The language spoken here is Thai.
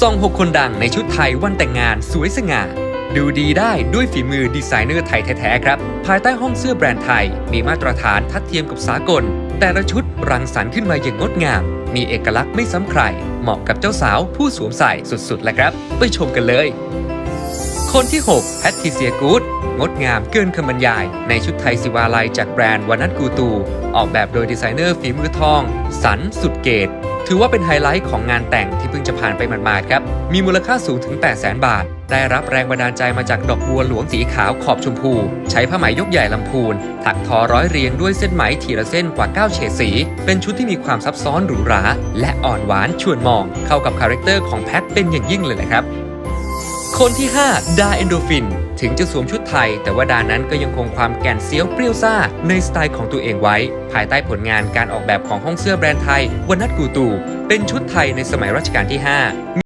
ซองหกคนดังในชุดไทยวันแต่งงานสวยสง่า ดูดีได้ด้วยฝีมือดีไซเนอร์ไทยแท้ๆครับ ภายใต้ห้องเสื้อแบรนด์ไทย มีมาตรฐานทัดเทียมกับสากล แต่ละชุดรังสรรค์ขึ้นมาอย่างงดงาม มีเอกลักษณ์ไม่ซ้ำใคร เหมาะกับเจ้าสาวผู้สวมใส่สุดๆแหละครับ ไปชมกันเลย คนที่ 6 แพทริเซียกูดงดงามเกินคำบรรยาย ในชุดไทยสิวาลัยจากแบรนด์วานัทกูตู ออกแบบโดยดีไซเนอร์ฝีมือทอง สันสุดเกต ถือว่าเป็นไฮไลท์ของงานแต่งที่เพิ่งจะผ่านไปหมาดๆครับ มีมูลค่าสูงถึง 8 0 0 0 0 0 บาท ได้รับแรงบันดาลใจมาจากดอกบัวหลวงสีขาวขอบชมพู ใช้ผ้าไหมยกใหญ่ลำพูน ถักทอร้อยเรียงด้วยเส้นไหมทีละเส้นกว่า 9 เฉดสี เป็นชุดที่มีความซับซ้อนหรูหรา และอ่อนหวานชวนมอง เข้ากับคาแรคเตอร์ของแพทเป็นอย่างยิ่งเลยนะครับ คนที่ 5 ดาเอนโดฟิน ถึงจะสวมชุดไทย แต่ว่าดานั้นก็ยังคงความแก่นเซียวเปรี้ยวซ่าในสไตล์ของตัวเองไว้ ภายใต้ผลงานการออกแบบของห้องเสื้อแบรนด์ไทยวันนัทกูตู เป็นชุดไทยในสมัยรัชกาลที่ 5